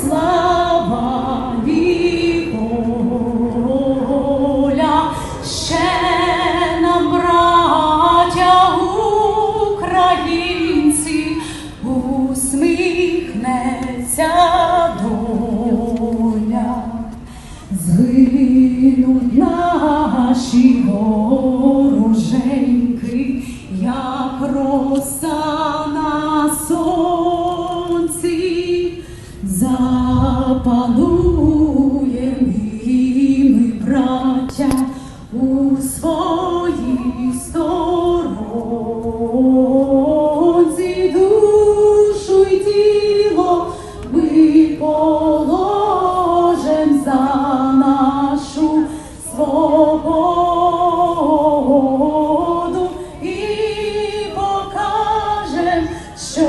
слава і воля. українці, усміхнеться доля, згинуть наші вороженьки, як роса. Запалуєм ми, браття, у своїй душу й тіло ми положим за нашу свободу і покажем, що